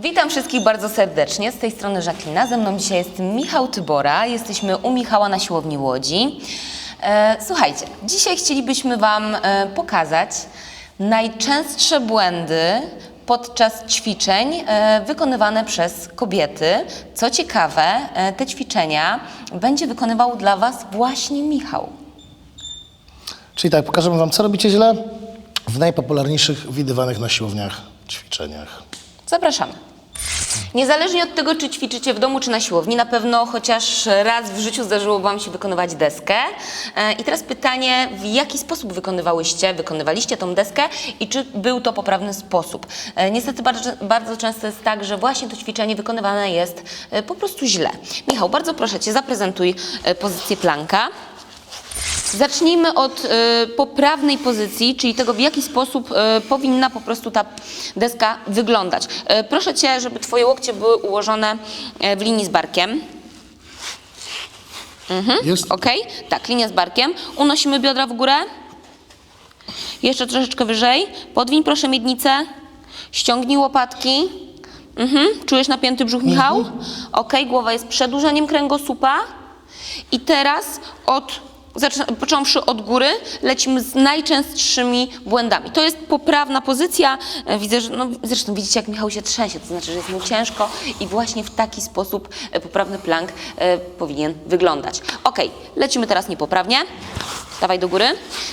Witam wszystkich bardzo serdecznie. Z tej strony Żaklina. Ze mną dzisiaj jest Michał Tybora. Jesteśmy u Michała na siłowni Łodzi. E, słuchajcie, dzisiaj chcielibyśmy Wam e, pokazać najczęstsze błędy podczas ćwiczeń e, wykonywane przez kobiety. Co ciekawe, te ćwiczenia będzie wykonywał dla Was właśnie Michał. Czyli tak, pokażemy Wam, co robicie źle w najpopularniejszych widywanych na siłowniach ćwiczeniach. Zapraszamy. Niezależnie od tego, czy ćwiczycie w domu, czy na siłowni, na pewno chociaż raz w życiu zdarzyło Wam się wykonywać deskę. E, I teraz pytanie, w jaki sposób wykonywałyście, wykonywaliście tą deskę i czy był to poprawny sposób? E, Niestety bardzo, bardzo często jest tak, że właśnie to ćwiczenie wykonywane jest e, po prostu źle. Michał, bardzo proszę Cię, zaprezentuj pozycję planka. Zacznijmy od y, poprawnej pozycji, czyli tego, w jaki sposób y, powinna po prostu ta deska wyglądać. Y, proszę Cię, żeby Twoje łokcie były ułożone w linii z barkiem. Jest? Ok? Tak, linia z barkiem. Unosimy biodra w górę. Jeszcze troszeczkę wyżej. Podwiń proszę miednicę. Ściągnij łopatki. Mhm. Czujesz napięty brzuch, Michał? Ok, głowa jest przedłużeniem kręgosłupa. I teraz od, począwszy od góry, lecimy z najczęstszymi błędami. To jest poprawna pozycja. E, Widzę, że, no, zresztą widzicie, jak Michał się trzęsie, to znaczy, że jest mu ciężko i właśnie w taki sposób e, poprawny plank e, powinien wyglądać. Ok, lecimy teraz niepoprawnie. Dawaj do góry.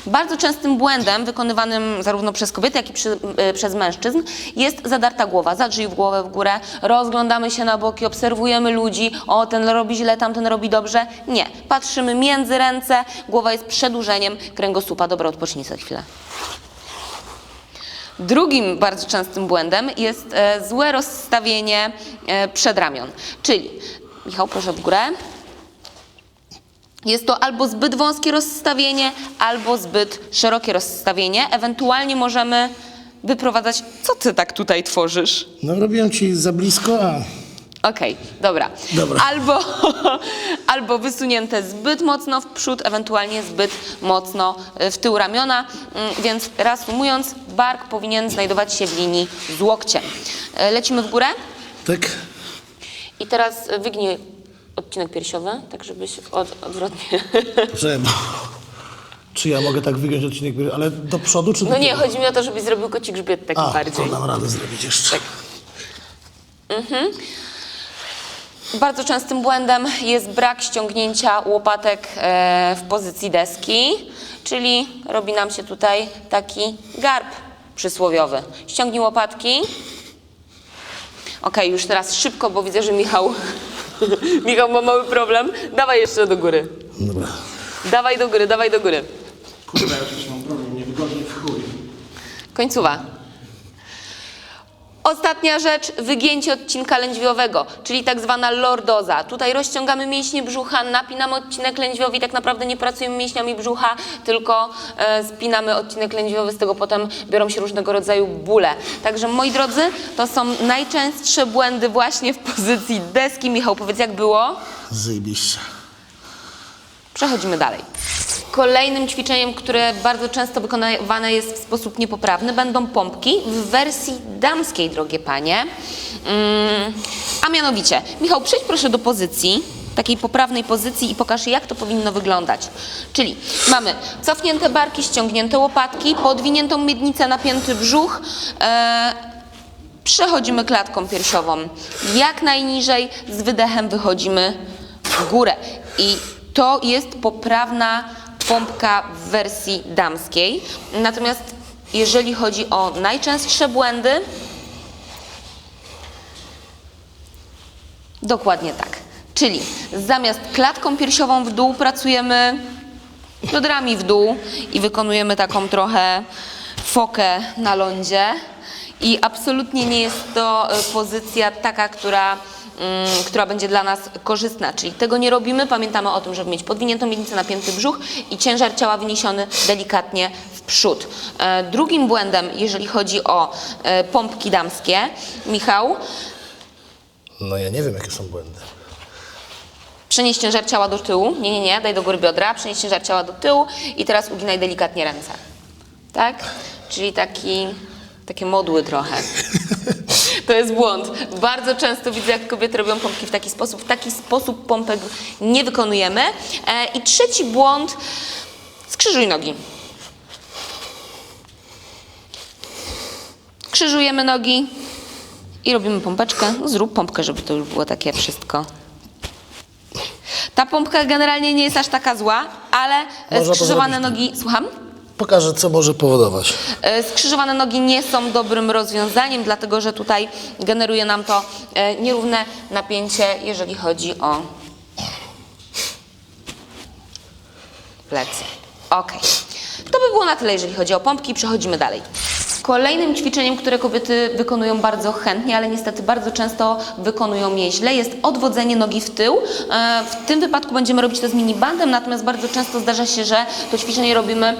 Bardzo częstym błędem wykonywanym zarówno przez kobiety, jak i przy, e, przez mężczyzn jest zadarta głowa. Zadrzyj w głowę w górę, rozglądamy się na boki, obserwujemy ludzi. O, ten robi źle, tamten robi dobrze. Nie. Patrzymy między ręce, głowa jest przedłużeniem kręgosłupa. Dobra, odpocznij sobie chwilę. Drugim bardzo częstym błędem jest e, złe rozstawienie e, przedramion. Czyli, Michał, proszę w górę. Jest to albo zbyt wąskie rozstawienie, albo zbyt szerokie rozstawienie. Ewentualnie możemy wyprowadzać. Co ty tak tutaj tworzysz? No robiłem Ci za blisko, a Okej, dobra. Dobra. Albo, albo wysunięte zbyt mocno w przód, ewentualnie zbyt mocno y, w tył ramiona. Mm, Więc reasumując, bark powinien znajdować się w linii z łokciem. Y, Lecimy w górę tak. i teraz wygnij odcinek piersiowy, tak żebyś od, odwrotnie. Bo... Czy ja mogę tak wygiąć odcinek, ale do przodu, czy do No nie, tyłu? chodzi mi o to, żebyś zrobił koci grzbiet taki A, bardziej. to dam radę zrobić jeszcze. Bardzo częstym błędem jest brak ściągnięcia łopatek e, w pozycji deski, czyli robi nam się tutaj taki garb przysłowiowy. Ściągnij łopatki. Ok, już teraz szybko, bo widzę, że Michał, Michał ma mały problem. Dawaj jeszcze do góry. Dobra. Dawaj do góry, dawaj do góry. Kurwa, ja też mam problem, niewygodnie w chuj. Końcowa. Ostatnia rzecz, wygięcie odcinka lędźwiowego, czyli tak zwana lordoza. Tutaj rozciągamy mięśnie brzucha, napinamy odcinek lędźwiowy i tak naprawdę nie pracujemy mięśniami brzucha, tylko e, spinamy odcinek lędźwiowy, z tego potem biorą się różnego rodzaju bóle. Także moi drodzy, to są najczęstsze błędy właśnie w pozycji deski. Michał, powiedz jak było? Zajebiście. Przechodzimy dalej. Kolejnym ćwiczeniem, które bardzo często wykonywane jest w sposób niepoprawny, będą pompki w wersji damskiej, drogie panie. Mm, a mianowicie, Michał, przejdź proszę do pozycji, takiej poprawnej pozycji i pokaż, jak to powinno wyglądać. Czyli mamy cofnięte barki, ściągnięte łopatki, podwiniętą miednicę, napięty brzuch. E, Przechodzimy klatką piersiową jak najniżej, z wydechem wychodzimy w górę. I to jest poprawna pompka w wersji damskiej. Natomiast jeżeli chodzi o najczęstsze błędy, dokładnie tak. Czyli zamiast klatką piersiową w dół pracujemy biodrami w dół i wykonujemy taką trochę fokę na lądzie. I absolutnie nie jest to e, pozycja taka, która, która będzie dla nas korzystna. Czyli tego nie robimy. Pamiętamy o tym, żeby mieć podwiniętą miednicę, napięty brzuch i ciężar ciała wyniesiony delikatnie w przód. E, Drugim błędem, jeżeli chodzi o e, pompki damskie, Michał, No ja nie wiem, jakie są błędy. Przenieś ciężar ciała do tyłu. Nie, nie, nie, daj do góry biodra. Przenieś ciężar ciała do tyłu i teraz uginaj delikatnie ręce. Tak? Czyli taki, takie modły trochę. To jest błąd. Bardzo często widzę, jak kobiety robią pompki w taki sposób. W taki sposób pompek nie wykonujemy. E, I trzeci błąd. Skrzyżuj nogi. Krzyżujemy nogi i robimy pompeczkę. Zrób pompkę, żeby to już było takie wszystko. Ta pompka generalnie nie jest aż taka zła, ale Można skrzyżowane nogi. Słucham? Pokażę, co może powodować. E, Skrzyżowane nogi nie są dobrym rozwiązaniem, dlatego że tutaj generuje nam to e, nierówne napięcie, jeżeli chodzi o plecy. Ok. To by było na tyle, jeżeli chodzi o pompki. Przechodzimy dalej. Kolejnym ćwiczeniem, które kobiety wykonują bardzo chętnie, ale niestety bardzo często wykonują je źle, jest odwodzenie nogi w tył. E, W tym wypadku będziemy robić to z minibandem, natomiast bardzo często zdarza się, że to ćwiczenie robimy mm,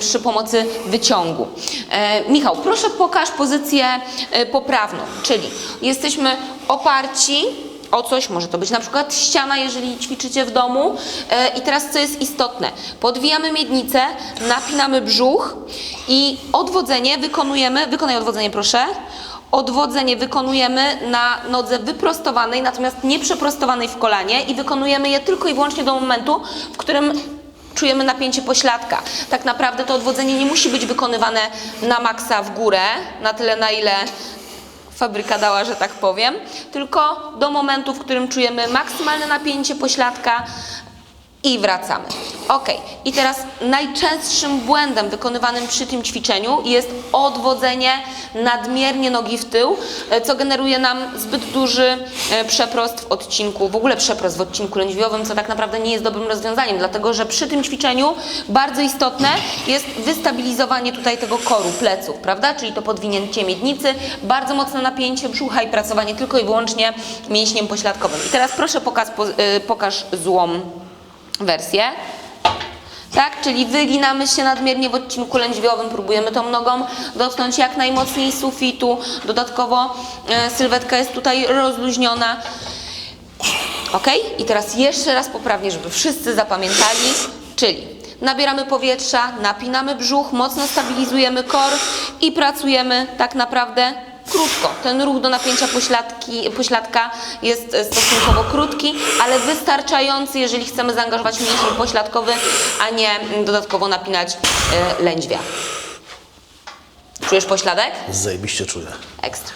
przy pomocy wyciągu. E, Michał, proszę pokaż pozycję e, poprawną, czyli jesteśmy oparci o coś, może to być na przykład ściana, jeżeli ćwiczycie w domu. E, I teraz co jest istotne? Podwijamy miednicę, napinamy brzuch i odwodzenie wykonujemy, wykonaj odwodzenie proszę. Odwodzenie wykonujemy na nodze wyprostowanej, natomiast nie przeprostowanej w kolanie i wykonujemy je tylko i wyłącznie do momentu, w którym czujemy napięcie pośladka. Tak naprawdę to odwodzenie nie musi być wykonywane na maksa w górę, na tyle na ile fabryka dała, że tak powiem, tylko do momentu, w którym czujemy maksymalne napięcie pośladka i wracamy. Ok, i teraz najczęstszym błędem wykonywanym przy tym ćwiczeniu jest odwodzenie nadmiernie nogi w tył, e, co generuje nam zbyt duży e, przeprost w odcinku, w ogóle przeprost w odcinku lędźwiowym, co tak naprawdę nie jest dobrym rozwiązaniem, dlatego że przy tym ćwiczeniu bardzo istotne jest wystabilizowanie tutaj tego koru pleców, prawda? Czyli to podwinięcie miednicy, bardzo mocne napięcie brzucha i pracowanie tylko i wyłącznie mięśniem pośladkowym. I teraz proszę pokaż, po- y, pokaż złą wersję. Tak, czyli wyginamy się nadmiernie w odcinku lędźwiowym, próbujemy tą nogą dotknąć jak najmocniej sufitu. Dodatkowo e, sylwetka jest tutaj rozluźniona. Ok? I teraz jeszcze raz poprawnie, żeby wszyscy zapamiętali, czyli nabieramy powietrza, napinamy brzuch, mocno stabilizujemy kor i pracujemy tak naprawdę krótko. Ten ruch do napięcia pośladki, pośladka jest e, stosunkowo krótki, ale wystarczający, jeżeli chcemy zaangażować mięsień pośladkowy, a nie mm, dodatkowo napinać e, lędźwia. Czujesz pośladek? Zajebiście czuję. Ekstra.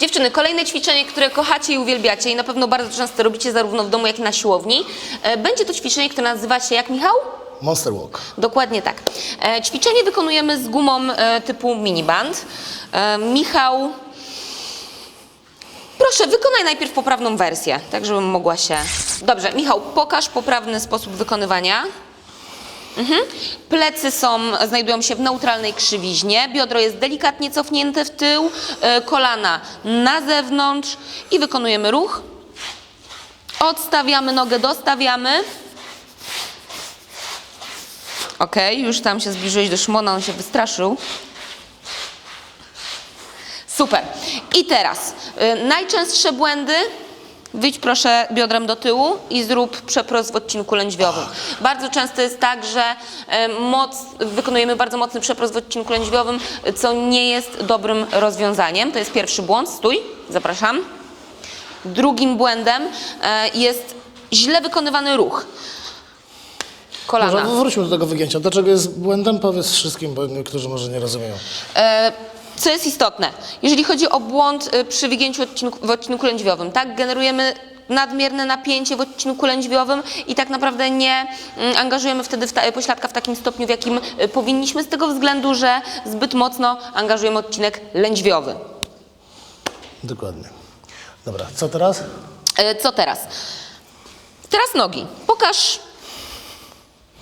Dziewczyny, kolejne ćwiczenie, które kochacie i uwielbiacie i na pewno bardzo często robicie zarówno w domu, jak i na siłowni. E, Będzie to ćwiczenie, które nazywa się jak Michał? Monster Walk. Dokładnie tak. E, ćwiczenie wykonujemy z gumą e, typu miniband. E, Michał, proszę, wykonaj najpierw poprawną wersję, tak żebym mogła się... Dobrze, Michał, pokaż poprawny sposób wykonywania. Mhm. Plecy są, znajdują się w neutralnej krzywiźnie, biodro jest delikatnie cofnięte w tył, e, kolana na zewnątrz i wykonujemy ruch. Odstawiamy nogę, dostawiamy. Ok, już tam się zbliżyłeś do Szymona, on się wystraszył. Super. I teraz y, najczęstsze błędy. Wyjdź proszę biodrem do tyłu i zrób przeprost w odcinku lędźwiowym. Bardzo często jest tak, że y, moc, wykonujemy bardzo mocny przeprost w odcinku lędźwiowym, co nie jest dobrym rozwiązaniem. To jest pierwszy błąd. Stój, zapraszam. Drugim błędem y, jest źle wykonywany ruch. Kolana. Może wróćmy do tego wygięcia. Dlaczego jest błędem? Powiedz wszystkim, bo niektórzy może nie rozumieją. E, Co jest istotne, jeżeli chodzi o błąd e, przy wygięciu odcinku, w odcinku lędźwiowym, tak, generujemy nadmierne napięcie w odcinku lędźwiowym i tak naprawdę nie mm, angażujemy wtedy w ta, pośladka w takim stopniu, w jakim e, powinniśmy, z tego względu, że zbyt mocno angażujemy odcinek lędźwiowy. Dokładnie. Dobra, co teraz? E, Co teraz? Teraz nogi. Pokaż,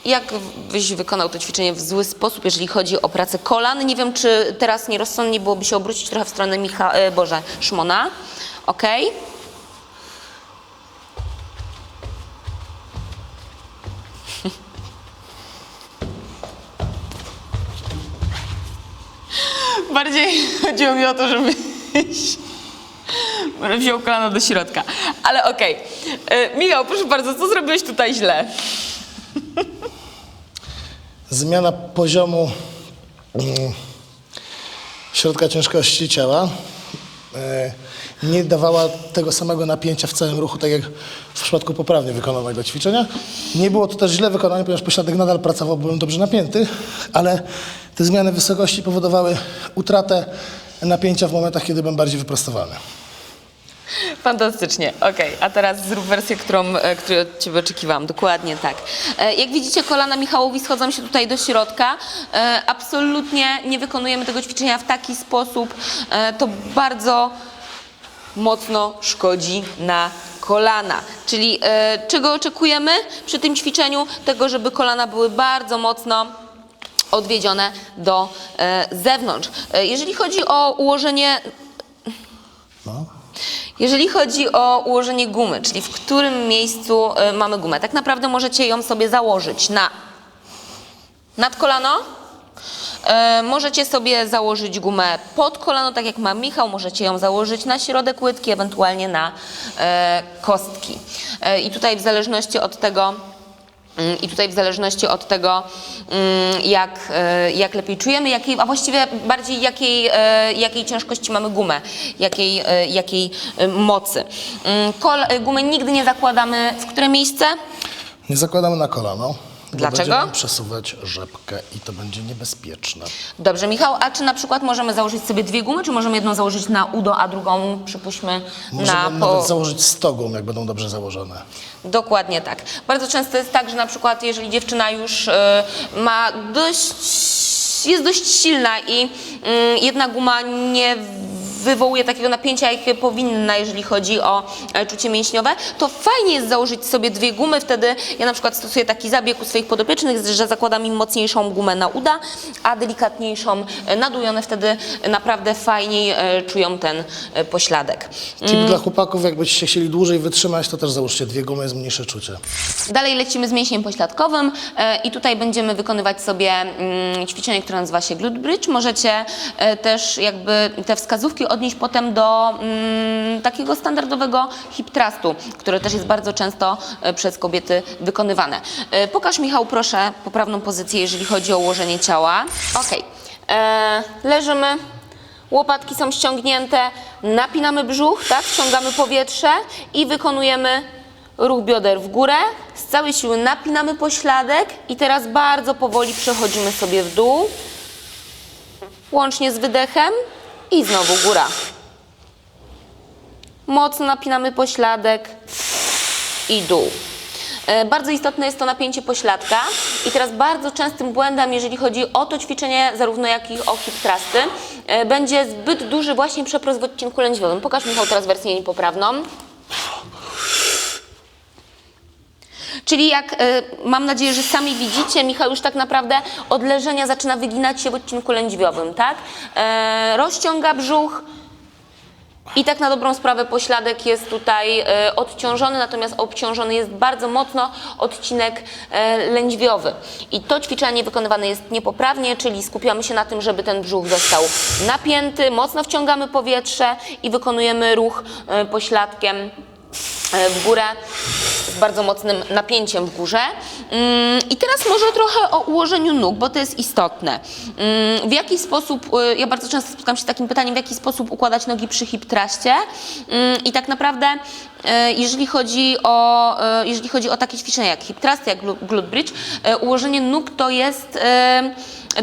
jak byś wykonał to ćwiczenie w zły sposób, jeżeli chodzi o pracę kolan. Nie wiem, czy teraz nierozsądnie byłoby się obrócić trochę w stronę Micha, e, Boże, Szmona. Ok? Bardziej chodziło mi o to, żebyś wziął kolano do środka. Ale okej. E, Michał, proszę bardzo, co zrobiłeś tutaj źle? Zmiana poziomu mm, środka ciężkości ciała e, nie dawała tego samego napięcia w całym ruchu, tak jak w przypadku poprawnie wykonanego ćwiczenia. Nie było to też źle wykonane, ponieważ pośladek nadal pracował, byłem dobrze napięty, ale te zmiany wysokości powodowały utratę napięcia w momentach, kiedy byłem bardziej wyprostowany. Fantastycznie, okej. A teraz zrób wersję, którą, e, której od Ciebie oczekiwałam. Dokładnie tak. E, Jak widzicie, kolana Michałowi schodzą się tutaj do środka. E, Absolutnie nie wykonujemy tego ćwiczenia w taki sposób. To bardzo mocno szkodzi na kolana. Czyli czego oczekujemy przy tym ćwiczeniu? Tego, żeby kolana były bardzo mocno odwiedzione do zewnątrz. Jeżeli chodzi o ułożenie No. Jeżeli chodzi o ułożenie gumy, czyli w którym miejscu y, mamy gumę, tak naprawdę możecie ją sobie założyć na nad kolano. Y, możecie sobie założyć gumę pod kolano, tak jak ma Michał, możecie ją założyć na środek łydki, ewentualnie na y, kostki. I tutaj w zależności od tego, I tutaj w zależności od tego, mm, jak, e, jak lepiej czujemy, jakiej, a właściwie bardziej jakiej, e, jakiej ciężkości mamy gumę, jakiej, e, jakiej mocy. Mm, Kol, gumy nigdy nie zakładamy w które miejsce? Nie zakładamy na kolano. Dlaczego? Będziemy przesuwać rzepkę i to będzie niebezpieczne. Dobrze, Michał, a czy na przykład możemy założyć sobie dwie gumy, czy możemy jedną założyć na udo, a drugą przypuśćmy Możemy na nawet po... założyć 100 gum, jak będą dobrze założone. Dokładnie tak. Bardzo często jest tak, że na przykład jeżeli dziewczyna już e, ma dość, jest dość silna i mm, jedna guma nie wywołuje takiego napięcia, jakie powinna, jeżeli chodzi o e, czucie mięśniowe, to fajnie jest założyć sobie dwie gumy, wtedy ja na przykład stosuję taki zabieg u swoich podopiecznych, że zakładam im mocniejszą gumę na uda, a delikatniejszą e, na dół i one wtedy naprawdę fajniej e, czują ten pośladek. Tip dla chłopaków, jakbyście chcieli dłużej wytrzymać, to też załóżcie dwie gumy, jest mniejsze czucie. Dalej lecimy z mięśniem pośladkowym i tutaj będziemy wykonywać sobie mm, ćwiczenie, które nazywa się glute bridge. Możecie też jakby te wskazówki odnieść potem do mm, takiego standardowego hip thrustu, które też jest bardzo często e, przez kobiety wykonywane. Pokaż Michał proszę poprawną pozycję, jeżeli chodzi o ułożenie ciała. Okej. E, Leżymy. Łopatki są ściągnięte, napinamy brzuch, tak, wciągamy powietrze i wykonujemy ruch bioder w górę, z całej siły napinamy pośladek i teraz bardzo powoli przechodzimy sobie w dół, łącznie z wydechem i znowu góra. Mocno napinamy pośladek i dół. E, Bardzo istotne jest to napięcie pośladka i teraz bardzo częstym błędem, jeżeli chodzi o to ćwiczenie, zarówno jak i o hip thrusty, e, będzie zbyt duży właśnie przeprost w odcinku lędźwiowym. Pokaż Michał teraz wersję niepoprawną. Czyli jak e, mam nadzieję, że sami widzicie, Michał już tak naprawdę od leżenia zaczyna wyginać się w odcinku lędźwiowym, tak? E, rozciąga brzuch, i tak na dobrą sprawę pośladek jest tutaj e, odciążony, natomiast obciążony jest bardzo mocno odcinek lędźwiowy. I to ćwiczenie wykonywane jest niepoprawnie, czyli skupiamy się na tym, żeby ten brzuch został napięty, mocno wciągamy powietrze i wykonujemy ruch pośladkiem w górę z bardzo mocnym napięciem w górze. Mm, I teraz może trochę o ułożeniu nóg, bo to jest istotne. Mm, W jaki sposób, y, ja bardzo często spotykam się z takim pytaniem, w jaki sposób układać nogi przy hip thruście. Mm, I tak naprawdę, y, jeżeli chodzi o, y, jeżeli chodzi o takie ćwiczenia jak hip thrust, jak glu- glute bridge, ułożenie nóg to jest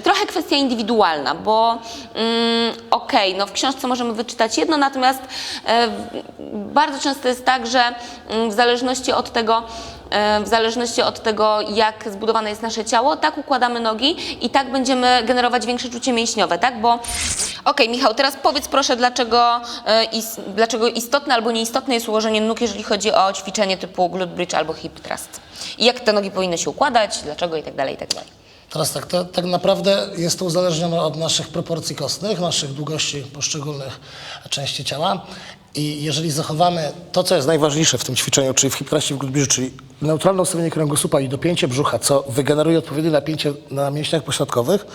trochę kwestia indywidualna, bo mm, okej, no w książce możemy wyczytać jedno, natomiast e, bardzo często jest tak, że mm, w zależności od tego, e, w zależności od tego, jak zbudowane jest nasze ciało, tak układamy nogi i tak będziemy generować większe czucie mięśniowe, tak? Bo okej, Michał, teraz powiedz proszę, dlaczego, e, is, dlaczego istotne albo nieistotne jest ułożenie nóg, jeżeli chodzi o ćwiczenie typu glute bridge albo hip thrust. I jak te nogi powinny się układać, dlaczego i tak dalej, i tak dalej. Teraz tak, to, tak naprawdę jest to uzależnione od naszych proporcji kostnych, naszych długości poszczególnych części ciała. I jeżeli zachowamy to, co jest najważniejsze w tym ćwiczeniu, czyli w hip thruście w bridge, czyli neutralne ustawienie kręgosłupa i dopięcie brzucha, co wygeneruje odpowiednie napięcie na mięśniach pośladkowych,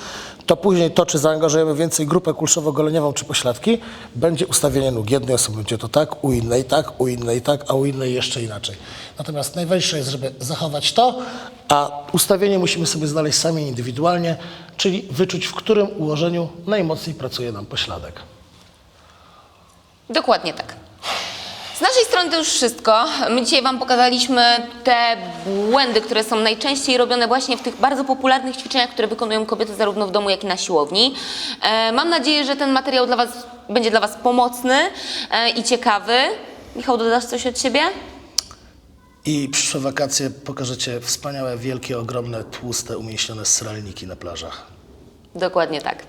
to później to, czy zaangażujemy więcej grupę kulszowo-goleniową czy pośladki, będzie ustawienie nóg. Jednej osoby będzie to tak, u innej tak, u innej tak, a u innej jeszcze inaczej. Natomiast najważniejsze jest, żeby zachować to, a ustawienie musimy sobie znaleźć sami indywidualnie, czyli wyczuć, w którym ułożeniu najmocniej pracuje nam pośladek. Dokładnie tak. Naszej strony to już wszystko. My dzisiaj Wam pokazaliśmy te błędy, które są najczęściej robione właśnie w tych bardzo popularnych ćwiczeniach, które wykonują kobiety zarówno w domu, jak i na siłowni. E, mam nadzieję, że ten materiał dla was, będzie dla Was pomocny e, i ciekawy. Michał, dodasz coś od siebie? I przyszłe wakacje pokażecie wspaniałe, wielkie, ogromne, tłuste, umięśnione sralniki na plażach. Dokładnie tak.